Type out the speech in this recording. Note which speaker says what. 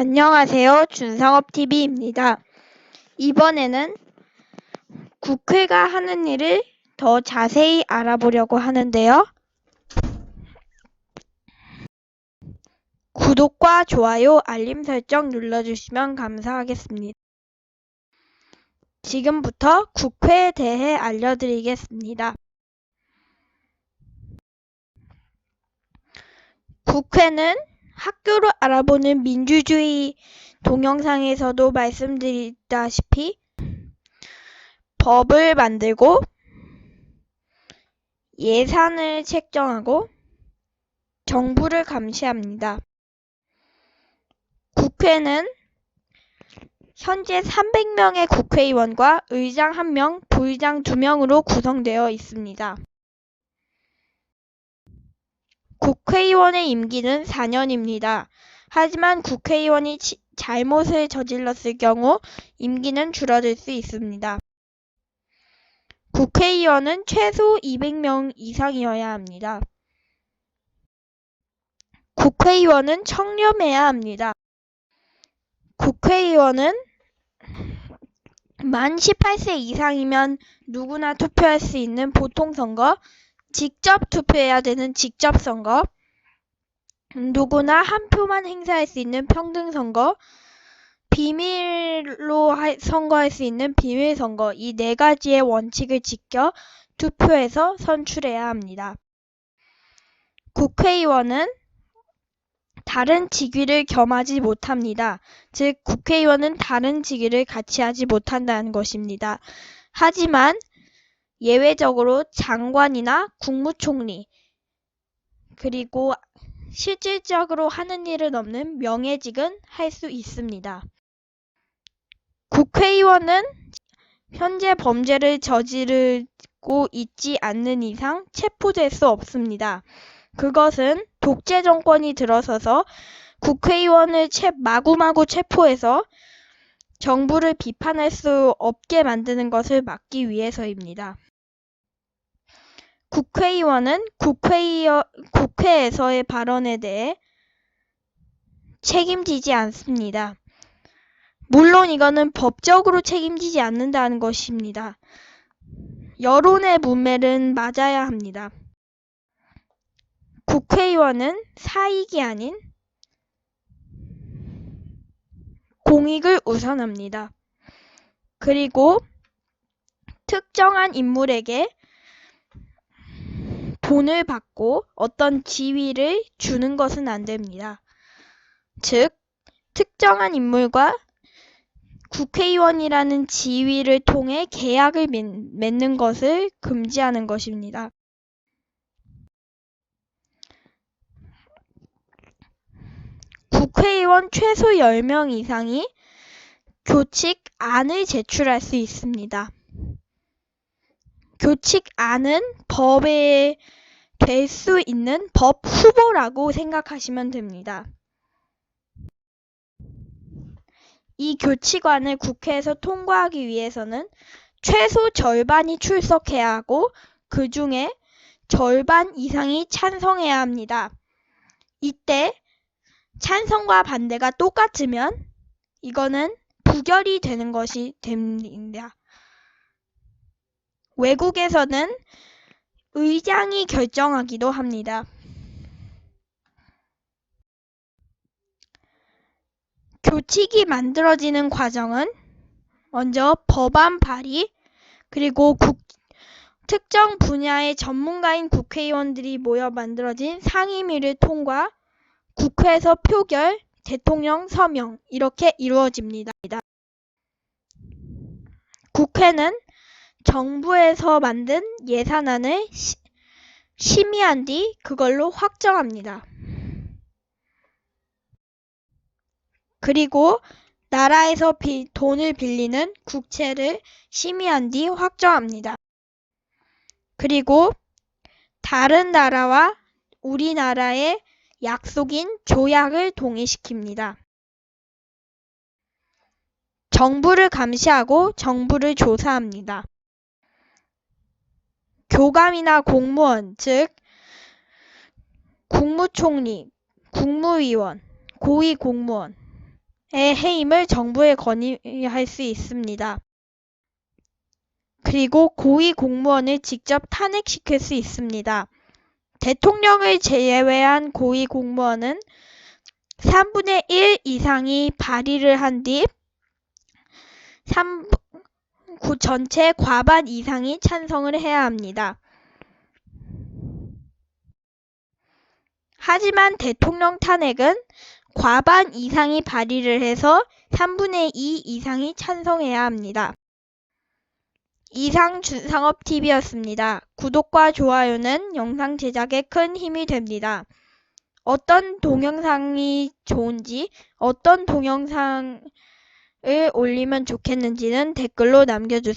Speaker 1: 안녕하세요. 준상업TV입니다. 이번에는 국회가 하는 일을 더 자세히 알아보려고 하는데요. 구독과 좋아요, 알림 설정 눌러주시면 감사하겠습니다. 지금부터 국회에 대해 알려드리겠습니다. 국회는 학교로 알아보는 민주주의 동영상에서도 말씀드렸다시피 법을 만들고 예산을 책정하고 정부를 감시합니다. 국회는 현재 300명의 국회의원과 의장 1명, 부의장 2명으로 구성되어 있습니다. 국회의원의 임기는 4년입니다. 하지만 국회의원이 치- 잘못을 저질렀을 경우 임기는 줄어들 수 있습니다. 국회의원은 최소 200명 이상이어야 합니다. 국회의원은 청렴해야 합니다. 국회의원은 만 18세 이상이면 누구나 투표할 수 있는 보통선거, 직접 투표해야 되는 직접 선거, 누구나 한 표만 행사할 수 있는 평등 선거, 비밀로 하- 선거할 수 있는 비밀 선거, 이 네 가지의 원칙을 지켜 투표해서 선출해야 합니다. 국회의원은 다른 직위를 겸하지 못합니다. 즉, 국회의원은 다른 직위를 같이 하지 못한다는 것입니다. 하지만 예외적으로 장관이나 국무총리, 그리고 실질적으로 하는 일은 없는 명예직은 할 수 있습니다. 국회의원은 현재 범죄를 저지르고 있지 않는 이상 체포될 수 없습니다. 그것은 독재 정권이 들어서서 국회의원을 채, 마구마구 체포해서 정부를 비판할 수 없게 만드는 것을 막기 위해서입니다. 국회의원은 국회의원, 국회에서의 발언에 대해 책임지지 않습니다. 물론 이거는 법적으로 책임지지 않는다는 것입니다. 여론의 문맥은 맞아야 합니다. 국회의원은 사익이 아닌 공익을 우선합니다. 그리고 특정한 인물에게 돈을 받고 어떤 지위를 주는 것은 안 됩니다. 즉, 특정한 인물과 국회의원이라는 지위를 통해 계약을 맺- 맺는 것을 금지하는 것입니다. 국회의원 최소 10명 이상이 교칙안을 제출할 수 있습니다. 교칙안은 법에 될 수 있는 법 후보라고 생각하시면 됩니다. 이 교칙안을 국회에서 통과하기 위해서는 최소 절반이 출석해야 하고 그 중에 절반 이상이 찬성해야 합니다. 이때 찬성과 반대가 똑같으면 이거는 부결이 되는 것이 됩니다. 외국에서는 의장이 결정하기도 합니다. 교칙이 만들어지는 과정은 먼저 법안 발의, 그리고 국, 특정 분야의 전문가인 국회의원들이 모여 만들어진 상임위를 통과, 국회에서 표결, 대통령 서명 이렇게 이루어집니다. 국회는 정부에서 만든 예산안을 시- 심의한 뒤 그걸로 확정합니다. 그리고 나라에서 비- 돈을 빌리는 국채를 심의한 뒤 확정합니다. 그리고 다른 나라와 우리나라의 약속인 조약을 동의시킵니다. 정부를 감시하고 정부를 조사합니다. 교감이나 공무원, 즉 국무총리, 국무위원, 고위 공무원, 해임을 정부에 건의할 수 있습니다. 그리고 고위 공무원을 직접 탄핵시킬 수 있습니다. 대통령을 제외한 고위 공무원은 3분의 1 이상이 발의를 한 뒤 3, 구 전체 과반 이상이 찬성을 해야 합니다. 하지만 대통령 탄핵은 과반 이상이 발의를 해서 3분의 2 이상이 찬성해야 합니다. 이상 준상업TV였습니다. 구독과 좋아요는 영상 제작에 큰 힘이 됩니다. 어떤 동영상이 좋은지, 어떤 동영상을 올리면 좋겠는지는 댓글로 남겨주세요.